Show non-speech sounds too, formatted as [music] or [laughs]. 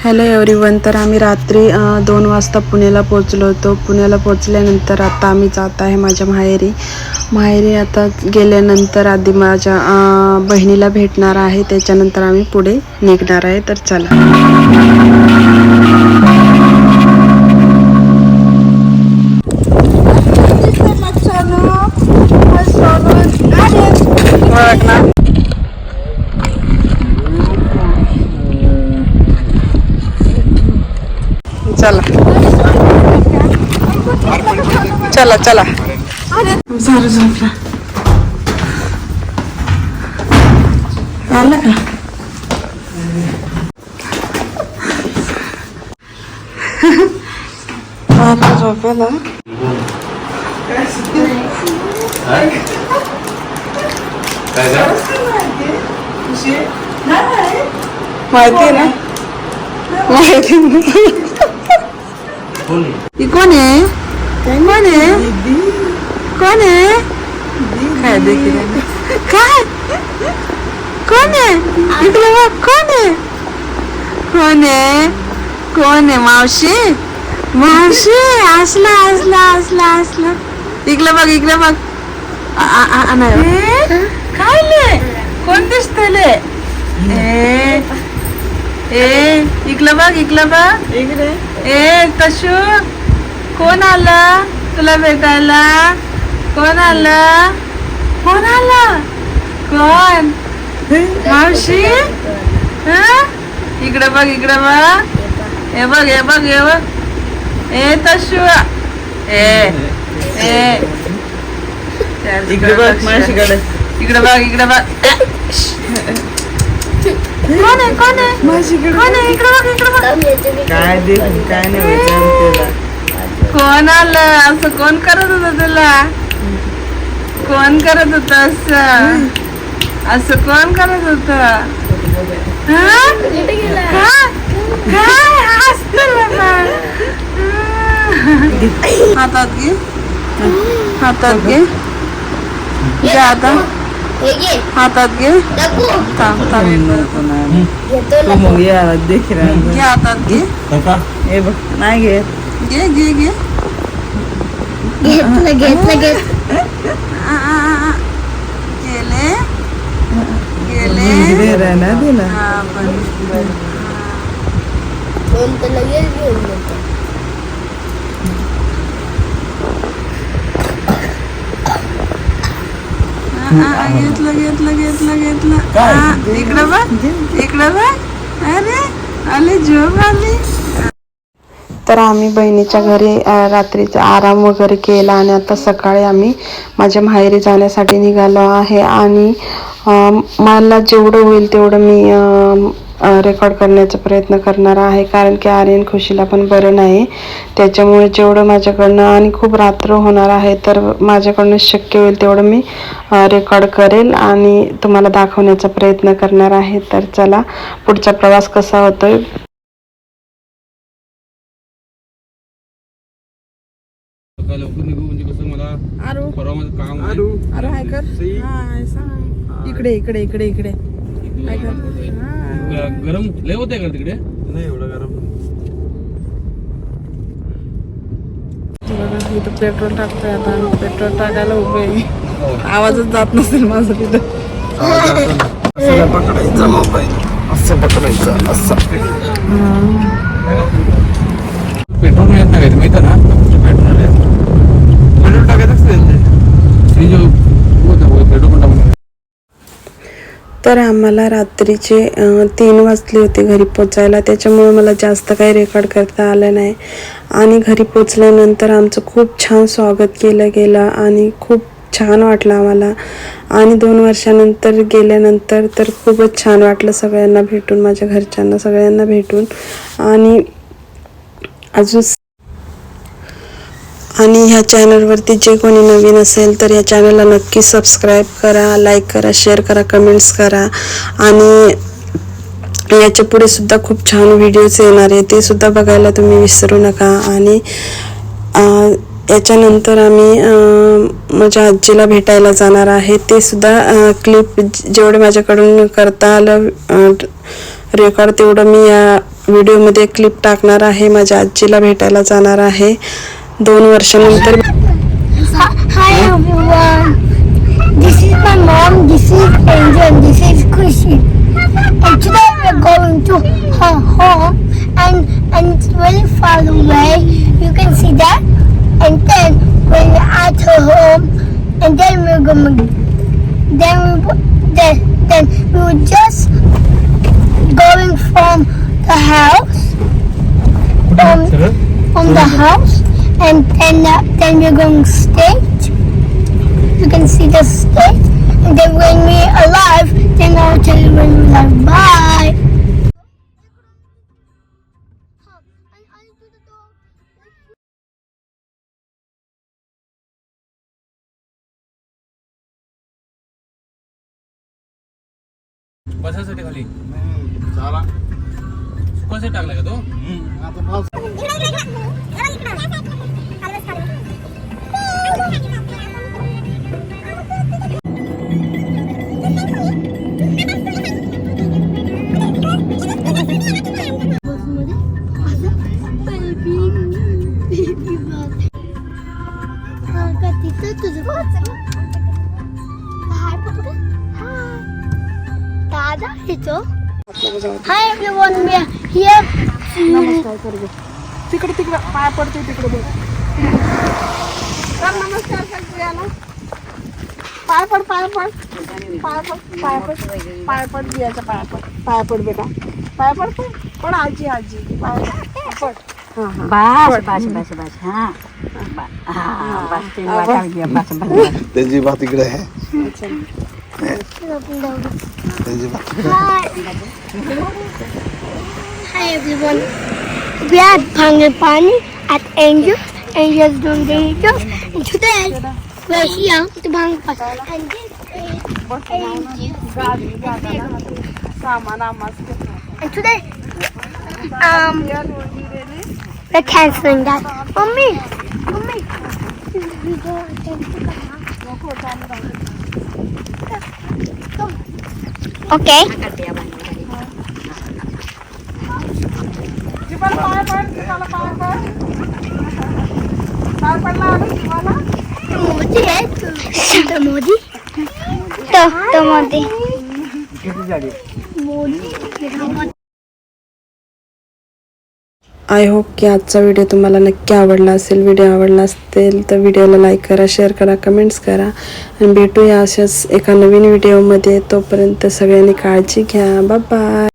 Hello everyone तर आम्ही रात्री दोन वाजता पुण्याला पोचलो होतो. पुण्याला पोचल्यानंतर आता आम्ही जात आहे माझ्या माहेरी. माहेरी आता गेल्यानंतर आधी माझ्या बहिणीला भेटणार आहे. त्याच्यानंतर आम्ही पुढे निघणार आहे. तर चला. चला. चला चला. झालं झोपला आलं का? आलं माहिती ना? माहिती ही कोण आहे कोण आहे कोण आहे काय देखील काय कोण आहे इकडे कोण आहे कोण आहे कोण आहे मावशी मावशी असला असला असला असला इकडे बघ इकडे बघ आ, आ, आ, आ, नाही. काय ले कोण दिसतले ए ए इकडं बघ इकडं बघ इकडे ए तशू कोण आलं? तुला भेटायला? कोण आलं? कोण आलं? कोण? मावशी? हं? इकडं बघ इकडं बघ. हे बघ हे बघ हे बघ. ए तशू. ए इकडे बघ इकडे बघ इकडे बघ. कोण आहे? कोण आहे? कोण आहे? इकडे बघ इकडे बघ. काय देखील काय नाही कोण आलं? असं कोण करत होत तुला? कोण करत होत असं? असं कोण करत होत? हातात घे. हातात घे. घे आता. हातात घे थांब थांब तू मग या देखील घे हातात घे हे बघ नाही घे घे घे घे घेतलं घेतलं घेत आ, आ, आ, आ. गेले गेले इकडे राह ना तिला हा, पण दोन तर लगेच घेऊन घेतलं घेतलं घेतलं घेतलं. हा, इकडं बघ इकडं बघ. अरे आले झोप आली. तर आम्ही बहिणीच्या घरी रात्रीचा आराम वगैरे केला आणि आता सकाळी आम्ही माझ्या माहेरी जाण्यासाठी निघालो आहे आणि मला जेवढं होईल तेवढं मी रेकॉर्ड करण्याचा प्रयत्न करणार आहे. कारण की आर्यन खुशीला पण बरं नाही. त्याच्यामुळे जेवढं माझ्याकडनं आणि खूप रात्र होणार आहे तर माझ्याकडनं शक्य होईल तेवढं मी रेकॉर्ड करेल आणि तुम्हाला दाखवण्याचा प्रयत्न करणार आहे. तर चला पुढचा प्रवास कसा होतोय? सकाळी लवकर निघू म्हणजे कसं मला आरू. परवा माझं काम आहे. इकडे इकडे इकडे इकडे. हा. गरम लय होते का तिकडे? नाही एवढं गरम. पेट्रोल टाकतोय आता आम्ही. पेट्रोल टाकायला उभे आहे. आवाजच जात नसेल माझं तिथं. असं पकडायचं मोबाईल. असं पकडायचं असं. पेट्रोल मिळत नाही? माहिती ना पेट्रोल पेट्रोल टाकायचं असतं ते जो होतं, वो पेट्रोल पण टाकून तर आम्हाला रात्रीचे तीन वाजले होते घरी पोचायला. त्याच्यामुळे मला जास्त काही रेकॉर्ड करता आलं नाही. आणि घरी पोचल्यानंतर आमचं खूप छान स्वागत केलं गेलं आणि खूप छान वाटलं आम्हाला. आणि दोन वर्षानंतर गेल्यानंतर तर खूपच छान वाटलं सगळ्यांना भेटून माझ्या घरच्यांना सगळ्यांना भेटून. आणि अजून आणि ह्या चॅनलवरती जे कोणी नवीन असेल तर ह्या चॅनलला नक्की सबस्क्राईब करा लाईक करा शेअर करा कमेंट्स करा. आणि याच्यापुढे सुद्धा खूप छान व्हिडिओज येणार आहे ते सुद्धा बघायला तुम्ही विसरू नका. आणि याच्यानंतर आम्ही माझ्या आजीला भेटायला जाणार आहे. ते सुद्धा क्लिप जेवढे माझ्याकडून करता आलं रेकॉर्ड तेवढं मी या व्हिडिओमध्ये क्लिप टाकणार आहे. माझ्या आजीला भेटायला जाणार आहे. दोन वर्षानंतर Hi everyone. This is my mom. This is Angel. and This is Chrissy. And today we're going to her home, and and it's really far away. You can see that. And then when we're at her home, and then we're gonna then we w- then then we were just going from the house. From, from the house and then uh, then we're going stage. You can see the stage, and then when we're alive, then I'll tell you when we're alive. Bye. बसासाठी खाली कोणासाठी टाकला का तो दादा [laughs] hi everyone me here तिकडे तिकडे. पाय पडते तिकडे बघ. कर नमस्कार सगळ्यांना पाय पड पाय पड. पाय पड पाय पड. पाय पड पाय पड. पाय पड बेटा. पाय पड पड. पड आजी आजी. पाय पड बस बस बस बस. हाँ. ब- हाँ बस तीन कर त्याची बात इकडे आहे. Hi everyone. We are Bhangapani at Angel. Angel's doing the job. And today we are here to Bhangapani. And this is Angel. And today um we're canceling that. for me. we go cancel that. तुम्हाला पाय पड पाय I hope की आजचा video तुम्हाला नक्की आवडला असेल व्हिडिओ आवडला असेल तर व्हिडिओला लाईक करा शेअर करा कमेंट्स करा. आणि भेटूया अशाच एका नवीन व्हिडिओमध्ये तोपर्यंत सगळ्यांनी काळजी घ्या. बाय